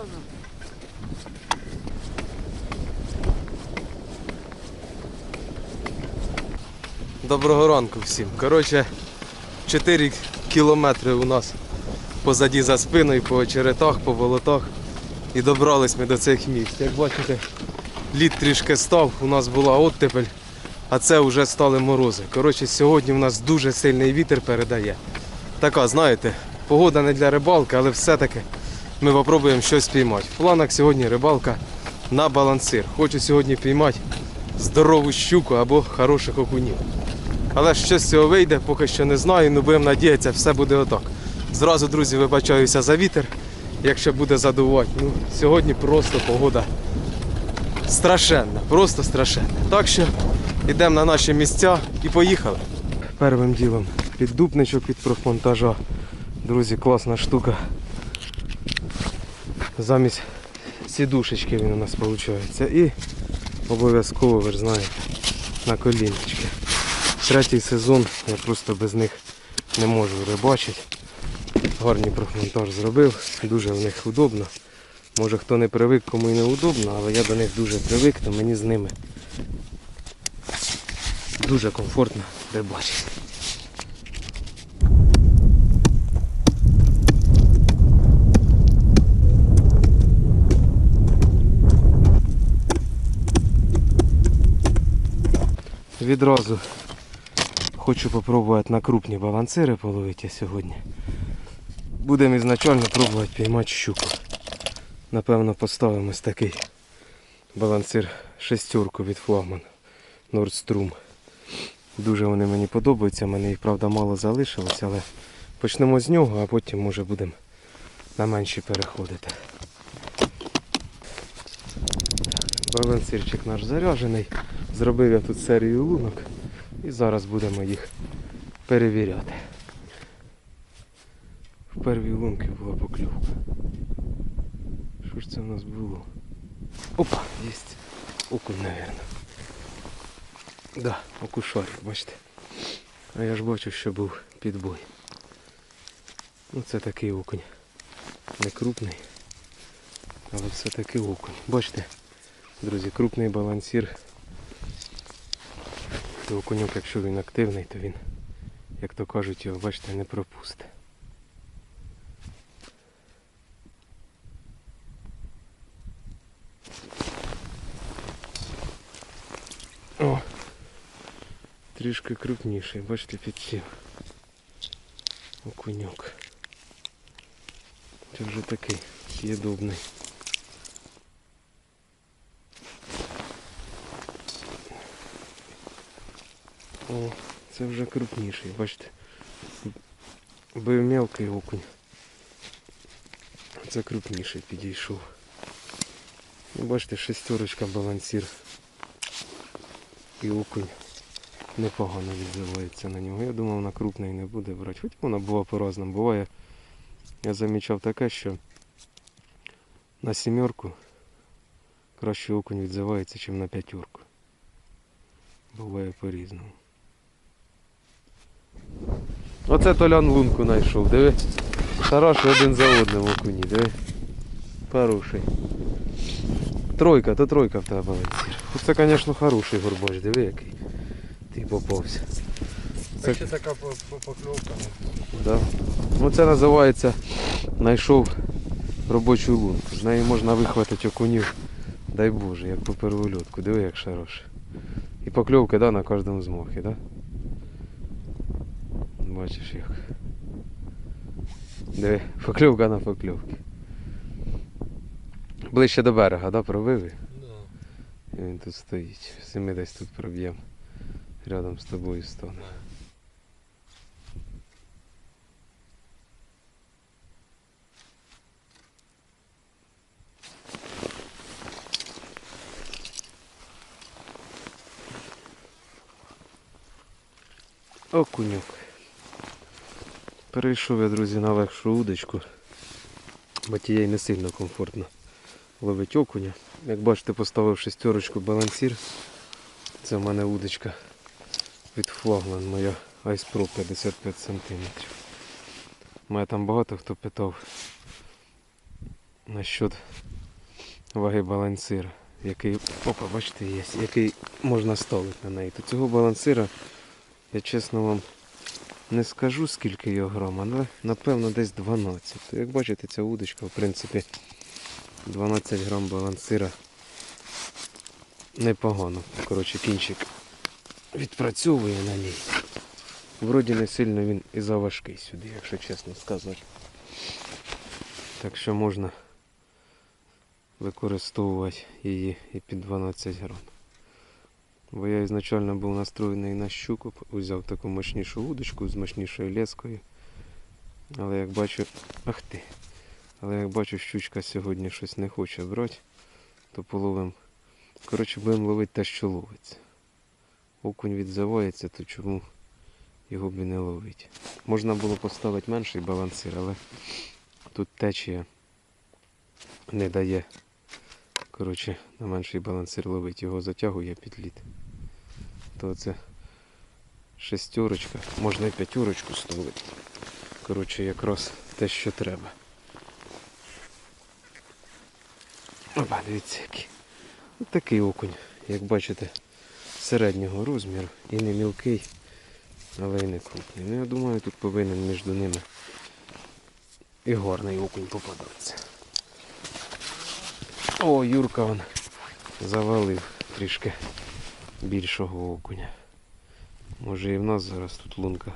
Серйозно? Доброго ранку всім. Коротше, 4 кілометри у нас позаді за спиною, по очеретах, по болотах. І добрались ми до цих місць. Як бачите, лід трішки став, у нас була оттепель, а це вже стали морози. Коротше, сьогодні у нас дуже сильний вітер передає. Така, знаєте, погода не для рибалки, але все-таки ми спробуємо щось піймати. В планах сьогодні рибалка на балансир. Хочу сьогодні піймати здорову щуку або хороших окунів. Але що з цього вийде, поки що не знаю, ну будемо надіятися, все буде отак. Зразу, друзі, вибачаюся за вітер, якщо буде задувати. Ну, сьогодні просто погода страшенна, просто страшенна. Так що йдемо на наші місця і поїхали. Первим ділом піддупничок від профмонтажа. Друзі, класна штука. Замість сідушечки він у нас виходить. І обов'язково, ви ж знаєте, на коліночки. Третій сезон, я просто без них не можу рибачити. Гарний профмонтаж зробив, дуже в них удобно. Може хто не привик, кому і не удобно, але я до них дуже привик, то мені з ними дуже комфортно рибачити. Відразу хочу попробувати на крупні балансири половити сьогодні. Будемо ізначально пробувати піймати щуку. Напевно, поставимо ось такий балансир шестерку від флагман Nordstrom. Дуже вони мені подобаються, мене їх правда мало залишилось, але почнемо з нього, а потім може будемо на менші переходити. Балансирчик наш заряджений. Зробив я тут серію лунок і зараз будемо їх перевіряти. В первій лунці була покльовка. Що ж це в нас було? Опа, є. Окунь, мабуть. Да, окушарик, бачите. А я ж бачив, що був підбой. Ну це такий окунь. Не крупний, але все-таки окунь. Бачите, друзі, крупний балансір. То окуньок, якщо він активний, то він, як то кажуть, його, бачите, не пропусте. О! Трішки крупніший, бачите, підсів. Окуньок. Це вже такий съєдобний. О, це вже крупніший, бачите. Бив мелкий окунь. Це крупніший підійшов. Ну, Бачите, шестерочка балансір. І окунь непогано відзивається на нього. Я думав, на крупний не буде брати. Хоч вона була по-разному. Буває, я замічав таке, що на сімерку краще окунь відзивається, ніж на п'ятерку. Буває по-різному. Оце Толян лунку знайшов, диви. Хороший один за одним окуні, диви. Хороший. Тройка, то тройка в тебе балансір. Це, звісно, хороший горбач, диви який. Ти попався. Це ще така по- по- покльовка. Да. Ну це називається знайшов робочу лунку. З неї можна вихватити окунів. Дай Боже, як по первольотку. Диви, як хороше. І покльовки да, на кожному змохі, да? Бачиш як. Диви, покльовка на покльовки. Ближче до берега, да, пробив? І він тут стоїть. Всі ми десь тут проб'ємо. Рядом з тобою стане. Окуньок. Перейшов я, друзі, на легшу удочку, бо тієї не сильно комфортно ловить окуня. Як бачите, поставив шестерочку балансір. Це в мене удочка від флагман моя Pro 55 см. Мене там багато хто питав, насчет ваги балансира, який, опа, бачите, є, який можна ставити на неї. То цього балансира, я чесно вам не скажу скільки його грам, але напевно десь 12. Як бачите, ця удочка, в принципі, 12 грам балансира непогано. Коротше, кінчик відпрацьовує на ній. Вроді не сильно він і заважкий сюди, якщо чесно сказати. Так що можна використовувати її і під 12 грам. Бо я ізначально був настроєний на щуку, взяв таку мощнішу удочку з мощнішою лескою. Але як бачу. Ах ти! Але як бачу, щучка сьогодні щось не хоче брати, то половим. Коротше, будемо ловити те, що ловиться. Окунь відзивається, то чому його б і не ловити. Можна було поставити менший балансир, але тут течія не дає. Коротше, на менший балансир ловить, його затягує під лід. То це шестерочка, можна і п'ятерочку ставити. Коротше, якраз те, що треба. Опа, дивіться який. Ось такий окунь, як бачите, середнього розміру і не мілкий, але й не крупний. Ну я думаю, тут повинен між ними і гарний окунь попадатися. О, Юрка он завалив трішки більшого окуня. Може і в нас зараз тут лунка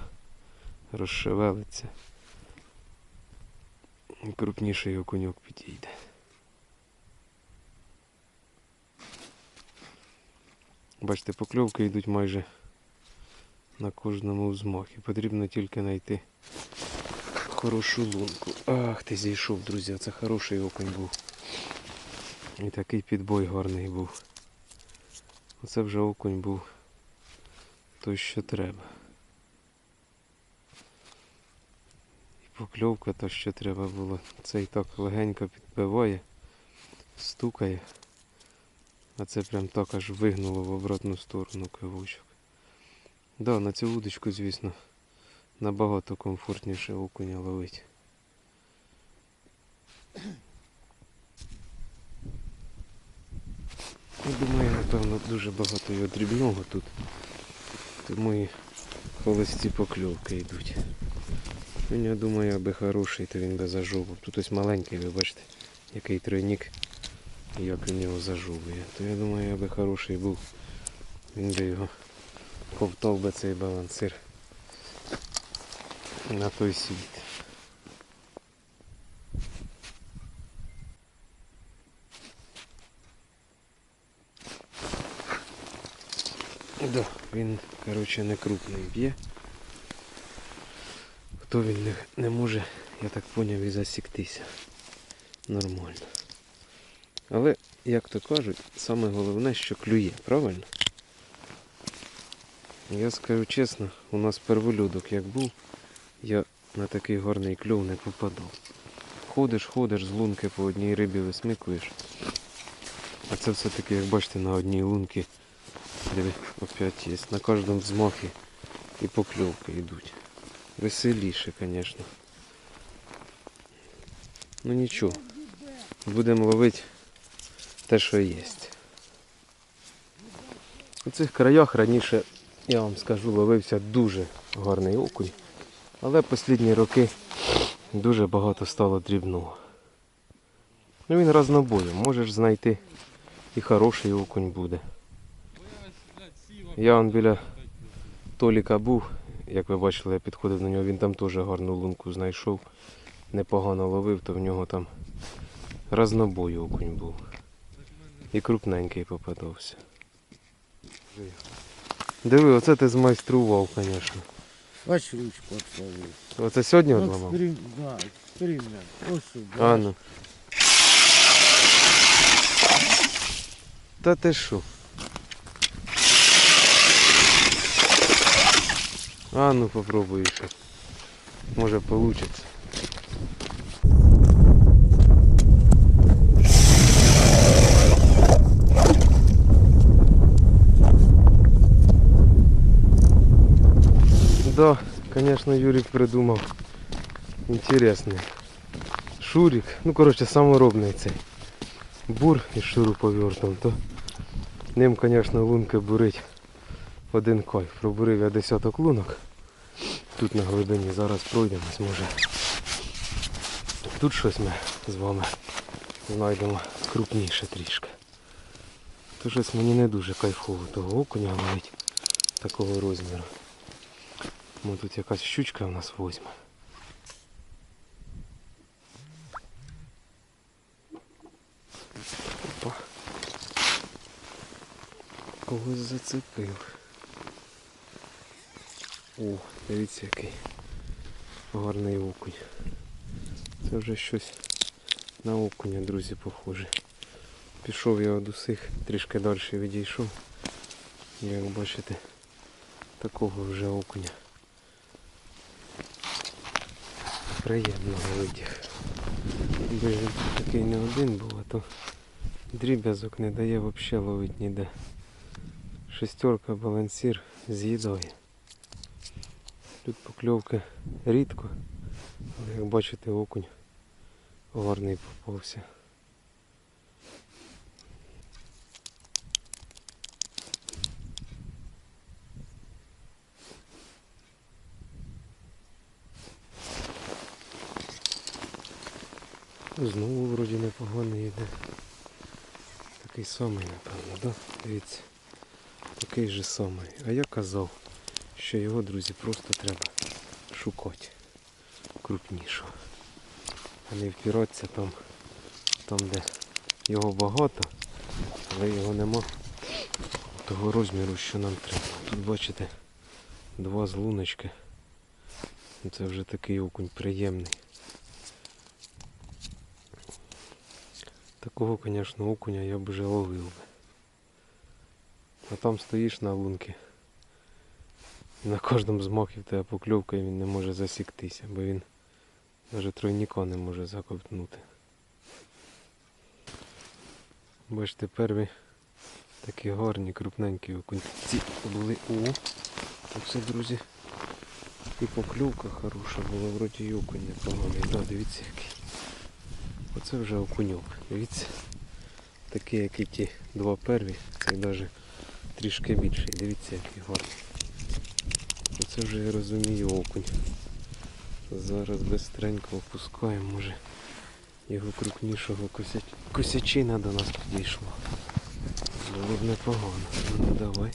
розшевелиться. Крупніший окуньок підійде. Бачите, покльовки йдуть майже на кожному взмахі. Потрібно тільки знайти хорошу лунку. Ах, ти зійшов, друзі, це хороший окунь був. І такий підбой гарний був. Оце вже окунь був той, що треба. І покльовка то, що треба було. Цей так легенько підбиває, стукає. А це прям так аж вигнуло в обратну сторону кивочок. Да, на цю удочку, звісно, набагато комфортніше окуня ловить. Я думаю, напевно, дуже багато його дрібного тут. Тому і холості покльовки йдуть. Він, я думаю, аби хороший, то він би зажовував. Тут ось маленький, ви бачите, який тройник, як він його зажовує. То я думаю, аби хороший був, він би його ковтав би цей балансир на той світ. Да, він, коротше, не крупний б'є. Хто він не, не може, я так поняв, і засіктися. Нормально. Але, як то кажуть, саме головне, що клює, правильно? Я скажу чесно, у нас перволюдок як був, я на такий гарний кльов не попадав. Ходиш, ходиш з лунки по одній рибі висмикуєш. А це все-таки, як бачите, на одній лунці опять є. На кожному взмахі і покльовки йдуть. Веселіше, звісно. Ну нічого. Будемо ловити те, що є. У цих краях раніше, я вам скажу, ловився дуже гарний окунь. Але останні роки дуже багато стало дрібного. Ну він разнобоєм, можеш знайти і хороший окунь буде. Я он біля Толіка був, як ви бачили, я підходив до нього, він там теж гарну лунку знайшов. Непогано ловив, то в нього там разнобой окунь був. І крупненький попадався. Диви, оце ти змайстрував, звісно. Бач ручку отсловив. Оце сьогодні Ну, одламав? експерим... да, експеримент. Ось А ну. Та ти що? А ну попробуй ще. Може получится. Да, конечно, Юрик придумал. Интересный Шурік. Ну, коротше, саморобний цей бур із шуруповертом, то ним, звісно, лунки бурить Один кайф. Пробурив я десяток лунок. Тут на глибині зараз пройдемось, може. Тут щось ми з вами знайдемо крупніше трішки. То щось мені не дуже кайфово того окуня ловить такого розміру. Ну тут якась щучка у нас возьме. Опа. Когось зацепив. О, дивіться який гарний окунь. Це вже щось на окуня, друзі, похоже. Пішов я від усіх, трішки далі відійшов. Як бачите, такого вже окуня. Приємно витяг. Якби він такий не один був, а то дріб'язок не дає взагалі ловити ніде. Шестерка балансір з'їдає. Тут покльовки рідко, але як бачите окунь гарний попався. Знову вроді непоганий йде. Такий самий, напевно, да? Дивіться. Такий же самий. А я казав, що його, друзі, просто треба шукати крупнішого. А не впиратися там, там, де його багато, але його нема того розміру, що нам треба. Тут бачите два злуночки. Це вже такий окунь приємний. Такого, звісно, окуня я б вже ловив. А там стоїш на лунки. І на кожному змахі в тебе покльовка і він не може засіктися, бо він навіть тройніка не може заковтнути. Бачите, перві такі гарні, крупненькі окунці були. О, оце, друзі. І покльовка хороша була, вроді і окунь непоганий. Да, дивіться який. Оце вже окуньок. Дивіться. Такий, як і ті два перві, і навіть трішки більший. Дивіться, який гарний. Оце вже я розумію окунь. Зараз бистренько опускаємо, може його крупнішого кося... косячина до нас підійшла. Було б непогано. Ну давай.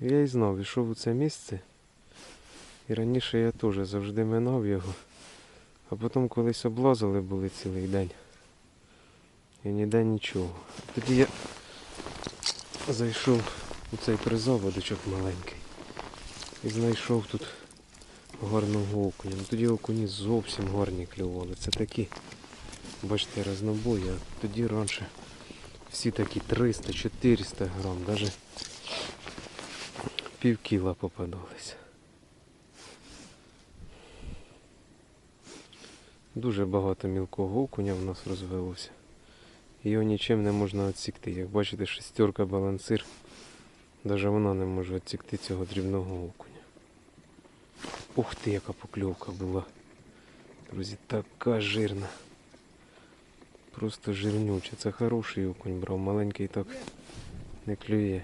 Я і знав, йшов у це місце. І раніше я теж завжди минав його. А потім колись облазили були цілий день. І ніде нічого. Тоді я зайшов у цей призаводочок маленький. І знайшов тут гарного окуня. Ну, Тоді окуні зовсім гарні клювали. Це такі, бачите, разнобої. А тоді раніше всі такі 300-400 грам, навіть пів кіла попадалися. Дуже багато мілкого окуня в нас розвелося. Його нічим не можна відсікти. Як бачите, шестерка балансир. Навіть вона не може відсікти цього дрібного окуня. Ух ти, яка покльовка була. Друзі, така жирна. Просто жирнюча. Це хороший окунь брав. Маленький так не клює.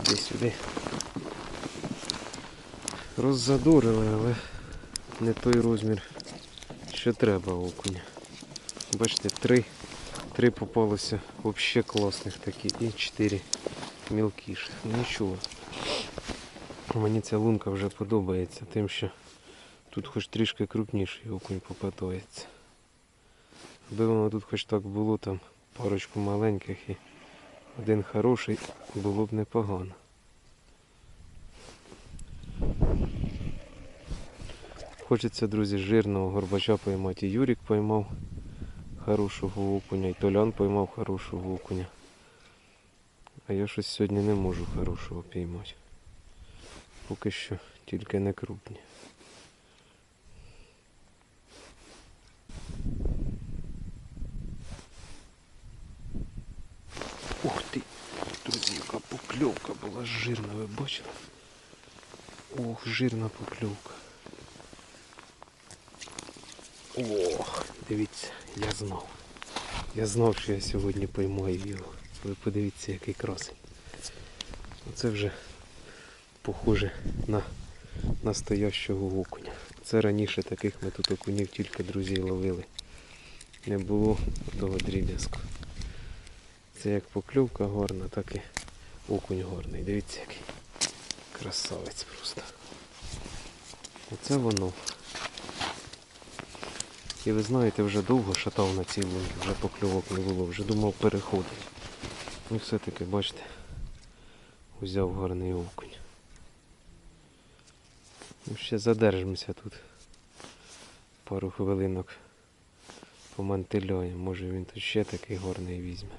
Іди сюди. Роззадорили, але не той розмір, що треба окуня. Бачите, три, три попалося взагалі класних такі і чотири мілкіших. Нічого. Мені ця лунка вже подобається, тим що тут хоч трішки крупніший окунь попадається. Аби воно тут хоч так було, там парочку маленьких і один хороший, було б непогано. Хочеться, друзі, жирного горбача поймати. І Юрік поймав хорошого окуня, і Толян поймав хорошого окуня. А я щось сьогодні не можу хорошого піймати. Поки що тільки не крупні. Ух ти! Друзі, яка покльовка була жирна, ви бачили? Ох, жирна покльовка. Ох, дивіться, я знав. Я знав, що я сьогодні поймаю його. Ви подивіться, який красень. Оце вже похоже на настоящого окуня. Це раніше таких ми тут окунів тільки друзі ловили. Не було того дріб'язку. Це як покльовка гарна, так і окунь гарний. Дивіться який. Красавець просто. Оце воно. І ви знаєте, вже довго шатав на цій вже покльовок не було, вже думав переходити. Ну все-таки, бачите, взяв гарний окунь. Ну, ще задержимося тут. Пару хвилинок помантиляємо. Може він тут ще такий гарний візьме.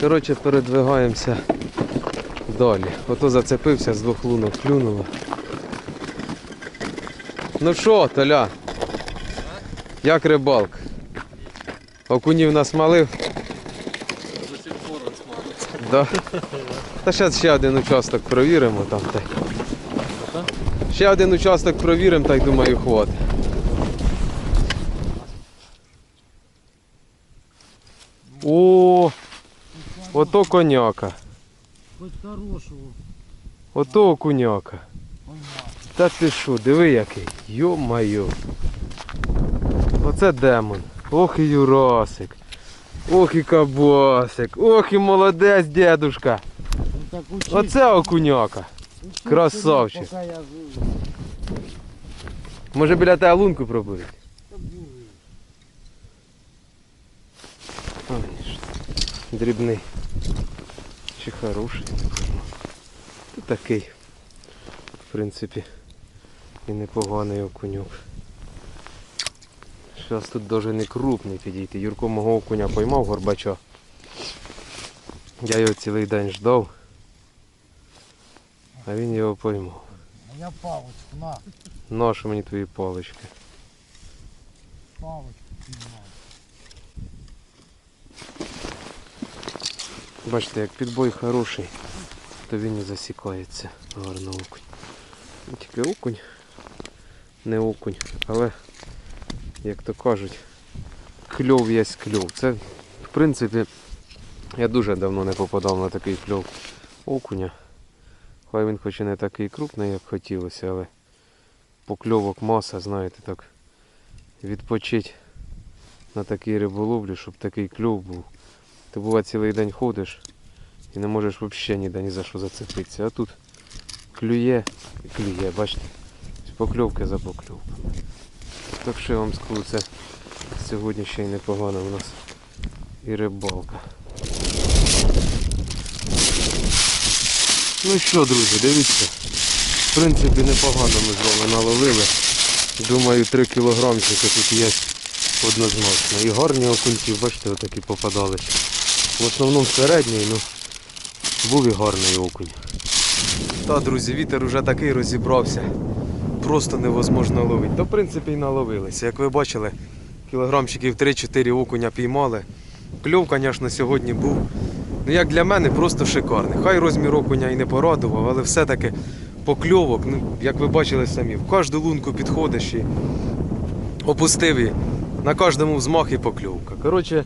Коротше, передвигаємося далі. Ото зацепився з двох лунок клюнуло. Ну що, Толя? Як рибалка? Окунів сих пор. Да. Та зараз ще один участок провіримо там. Та. Ще один участок провіримо, так думаю, хватить. О, ото коняка. Хоть хорошого Ото окуняка. Та ти що, диви який. Йо-майо. Оце демон. Ох і Юрасик. Ох і кабасик. Ох і молодець, дедушка. Оце окуняка. красавчик. Може біля тебе лунку ж. Дрібний. Чи хороший. Та такий. В принципі, і непоганий окуньок. Зараз тут даже не крупний підійти. Юрко мого окуня поймав горбача. Я його цілий день ждав. А він його поймав. А я палочку, на, Нащо мені твої палички? піймав. Бачите, як підбой хороший, то він і засікається гарно окунь. Тільки окунь, не окунь, але, як то кажуть, кльов є кльов. Це, в принципі, я дуже давно не попадав на такий кльов окуня. Хай він хоч і не такий крупний, як хотілося, але покльовок маса, знаєте, так відпочить на такій риболовлі, щоб такий кльов був. Ти бува цілий день ходиш і не можеш взагалі ніде ні за що зацепитися. А тут клює клює, бачите? Покльовки за покльовками. Так що я вам скажу, це сьогодні ще й непогано у нас і рибалка. Ну що, друзі, дивіться. В принципі, непогано ми з вами наловили. Думаю, 3 кілограмчики тут є однозначно. І гарні окунці, бачите, отакі попадалися. В основному середній, ну був і гарний окунь. Та, друзі, вітер уже такий розібрався. Просто невозможно ловити. Та в принципі і наловилися. Як ви бачили, кілограмчиків 3-4 окуня піймали. Кльов, звісно, сьогодні був. Ну як для мене, просто шикарний. Хай розмір окуня і не порадував, але все-таки покльовок, ну, як ви бачили самі, в кожну лунку підходиш і опустив і на кожному взмах і покльовка. Коротше,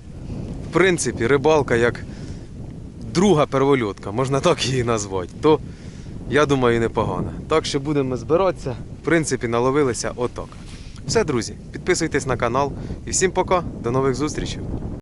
в принципі, рибалка як друга первольотка, можна так її назвати, то я думаю непогано. Так що будемо збиратися. Принципі, наловилися отока. Все, друзі, підписуйтесь на канал і всім пока, до нових зустрічей.